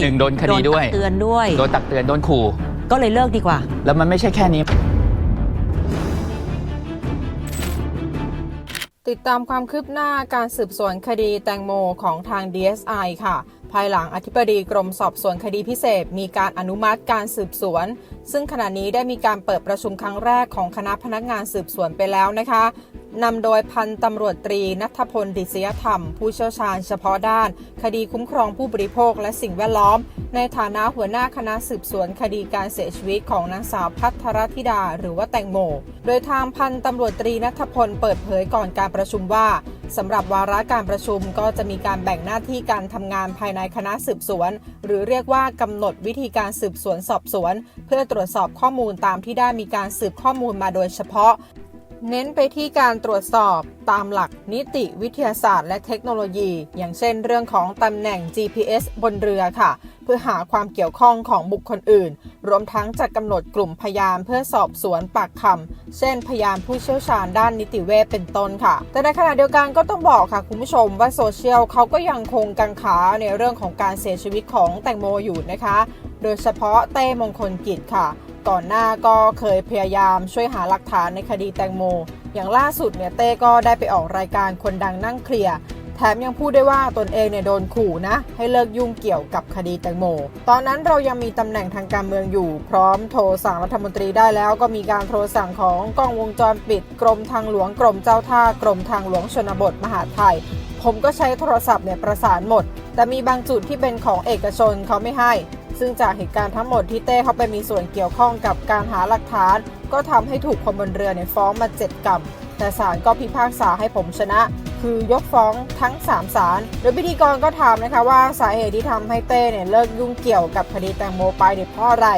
หนึ่งโดนคดีด้วยตักเตือนด้วย โดนตักเตือนโดนขู่ ก็เลยเลิกดีกว่า แล้วมันไม่ใช่แค่นี้ ติดตามความคืบหน้าการสืบสวนคดีแตงโมของทาง DSI ค่ะ ภายหลังอธิบดีกรมสอบสวนคดีพิเศษ มีการอนุมัติการสืบสวน ซึ่งขณะนี้ได้มีการเปิดประชุมครั้งแรกของคณะพนักงานสืบสวนไปแล้วนะคะ นำโดยพันตำรวจตรีนัทพลดิษยธรรม ผู้เชี่ยวชาญเฉพาะด้าน คดีคุ้มครองผู้บริโภคและสิ่งแวดล้อม ในฐานะหัวหน้าคณะสืบสวนคดีการเสียชีวิตของนางสาวพัทรธิดา หรือว่าแตงโม โดยทางพันตำรวจตรีนัทพลเปิดเผยก่อนการประชุมว่าสำหรับวาระการประชุมก็จะมีการแบ่งหน้าที่การทำงานภายในคณะสืบสวน หรือเรียกว่ากำหนดวิธีการสืบสวนสอบสวน เพื่อตรวจสอบข้อมูลตามที่ได้มีการสืบข้อมูลมาโดยเฉพาะ เน้นไปที่การตรวจสอบตามหลักนิติวิทยาศาสตร์และเทคโนโลยี อย่างเช่นเรื่องของตำแหน่ง GPS บนเรือค่ะ เพื่อหาความเกี่ยวข้องของบุคคลอื่น รวมทั้งจัดกำหนดกลุ่มพยานเพื่อสอบสวนปากคำเช่น พยานผู้เชี่ยวชาญด้านนิติเวชเป็นต้นค่ะ แต่ในขณะเดียวกันก็ต้องบอกค่ะคุณผู้ชมว่าโซเชียลเขาก็ยังคงกังขาในเรื่องของการเสียชีวิตของแตงโมอยู่นะคะ โดยเฉพาะเต้มงคลกิจค่ะ ก่อนหน้าก็เคยพยายามช่วยหาหลักฐานในคดีแตงโม อย่างล่าสุดเนี่ยเต้ก็ได้ไปออกรายการคนดังนั่งเคลียร์แถมยังพูดได้ว่าตนเองเนี่ยโดนขู่นะ ให้เลิกยุ่งเกี่ยวกับคดีแตงโม ตอนนั้นเรายังมีตำแหน่งทางการเมืองอยู่ พร้อมโทรสั่งรัฐมนตรีได้แล้ว ก็มีการโทรสั่งของกล้องวงจรปิด กรมทางหลวงกรมเจ้าท่ากรมทางหลวงชนบทมหาดไทย ผมก็ใช้โทรศัพท์เนี่ยประสานหมด แต่มีบางจุดที่เป็นของเอกชนเขาไม่ให้ ซึ่งจากเหตุการณ์ทั้งหมดที่เต้เขาไปมีส่วนเกี่ยวข้องกับการหาหลักฐาน ก็ทำให้ถูกคนบนเรือเนี่ยฟ้องมา7กรรมแต่ศาลก็พิพากษาให้ผมชนะ คือยกฟ้องทั้ง 3 ศาลโดยพิธีกรก็ถามนะคะว่าสาเหตุที่ทำให้เต้เนี่ยเลิกยุ่งเกี่ยวกับคดีแตงโมไปเนี่ยเพราะอะไร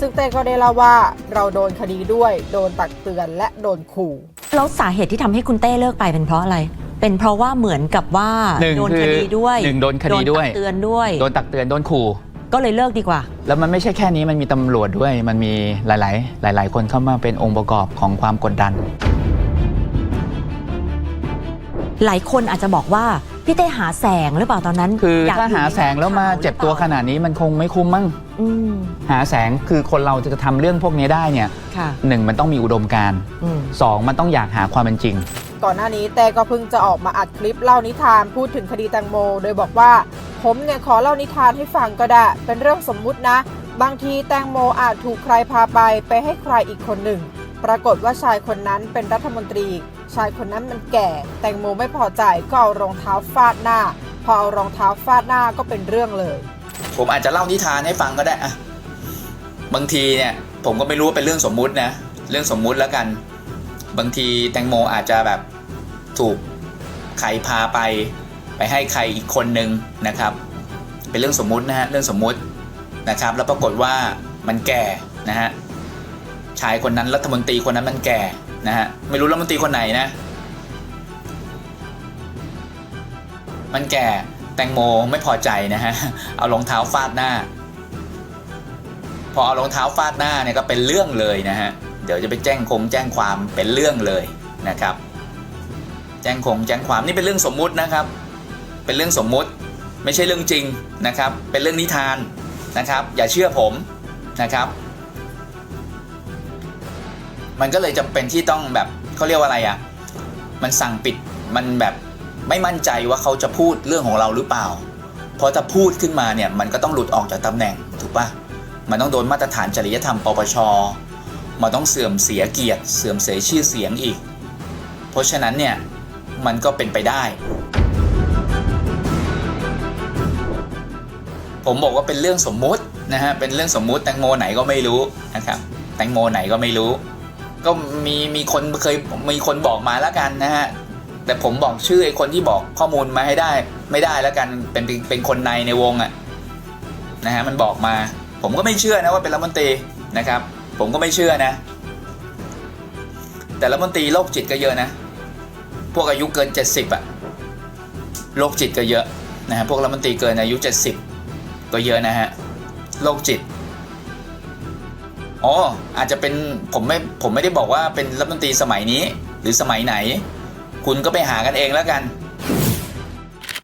ซึ่งเต้ก็ได้เล่าว่าเราโดนคดีด้วย โดนตักเตือนและโดนขู่แล้วสาเหตุที่ทำให้คุณเต้เลิกไปเป็นเพราะอะไรเป็นเพราะว่าเหมือนกับว่าหนึ่งโดนคือคดีด้วยหนึ่งโดนคดีด้วยตักเตือนด้วย โดนตักเตือน โดนขู่ ก็เลยเลิกดีกว่า แล้วมันไม่ใช่แค่นี้มันมีตำรวจด้วย มันมีหลาย ๆ หลาย ๆ คนเข้ามาเป็นองค์ประกอบของความกดดัน หลายคนอาจจะบอกว่า พี่เต้หาแสงหรือเปล่าตอนนั้นคือยกถ้าหาแสงแล้วมาเจ็บตัวขนาดนี้มันคงไม่คุ้มมั้งอืมหาแสงคือคนเราจะทำเรื่องพวกนี้ได้เนี่ยค่ะ หนึ่งมันต้องมีอุดมการณ์อืม สองมันต้องอยากหาความเป็นจริงก่อนหน้านี้เต้ก็เพิ่งจะออกมาอัดคลิปเล่านิทานพูดถึงคดีแตงโม โดยบอกว่า ผมเนี่ยขอเล่านิทานให้ฟังก็ได้ เป็นเรื่องสมมุตินะ บางทีแตงโมอาจถูกใครพาไปไปให้ใครอีกคนหนึ่ง ปรากฏว่าชายคนนั้นเป็นรัฐมนตรี ชายคนนั้นมันแก่ แตงโมไม่พอใจก็เอารองเท้าฟาดหน้า พอเอารองเท้าฟาดหน้าก็เป็นเรื่องเลย ผมอาจจะเล่านิทานให้ฟังก็ได้อะบางทีเนี่ยผมก็ไม่รู้ว่าเป็นเรื่องสมมุตินะ เรื่องสมมุติแล้วกัน บางทีแตงโมอาจจะแบบถูกใครพาไป ไปให้ใครอีกคนนึงนะครับ เป็นเรื่องสมมุตินะฮะเรื่องสมมุตินะครับ แล้วปรากฏว่ามันแก่นะฮะชายคนนั้นรัฐมนตรีคนนั้นมันแก่นะฮะไม่รู้รัฐมนตรีคนไหนนะ มันแก่แตงโมไม่พอใจนะฮะเอารองเท้าฟาดหน้า พอเอารองเท้าฟาดหน้าเนี่ยก็เป็นเรื่องเลยนะฮะ เดี๋ยวจะไปแจ้งคงแจ้งความเป็นเรื่องเลยนะครับ แจ้งคงแจ้งความนี่เป็นเรื่องสมมุตินะครับ เป็นเรื่องสมมุติไม่ใช่เรื่องจริงนะครับ เป็นเรื่องนิทานนะครับ อย่าเชื่อผมนะครับ มันก็เลยจำเป็นที่ต้องแบบเขาเรียกว่าอะไรอะ่ะมันสั่งปิดมันแบบไม่มั่นใจว่าเขาจะพูดเรื่องของเราหรือเปล่า เพราะถ้าพูดขึ้นมาเนี่ยมันก็ต้องหลุดออกจากตำแหน่งถูกปะมันต้องโดนมาตรฐานจริยธรรมปปช มันต้องเสื่อมเสียเกียรติ เสื่อมเสียชื่อเสียงอีก เพราะฉะนั้นเนี่ยมันก็เป็นไปได้ ผมบอกว่าเป็นเรื่องสมมุตินะฮะเป็นเรื่องสมมุติแตงโมไหนก็ไม่รู้นะครับแตงโมไหนก็ไม่รู้ ก็มีมีคนเคยมีคนบอกมาแล้วกันนะฮะแต่ผมบอกชื่อไอ้คนที่บอกข้อมูลมาให้ได้ ไม่ได้แล้วกันเป็นเป็นคนในในวงอะนะฮะมันบอกมา ผมก็ไม่เชื่อนะว่าเป็นรัฐมนตรีนะครับ ผมก็ไม่เชื่อนะ แต่รัฐมนตรีโรคจิตก็เยอะนะ พวกอายุเกิน 70อะโรคจิตก็เยอะนะฮะพวกรัฐมนตรีเกินอายุ 70 ก็เยอะนะฮะโรคจิตอ๋ออาจจะเป็นผมไม่ผมไม่ได้บอกว่าเป็นรัฐมนตรีสมัยนี้ หรือสมัยไหน คุณก็ไปหากันเองแล้วกัน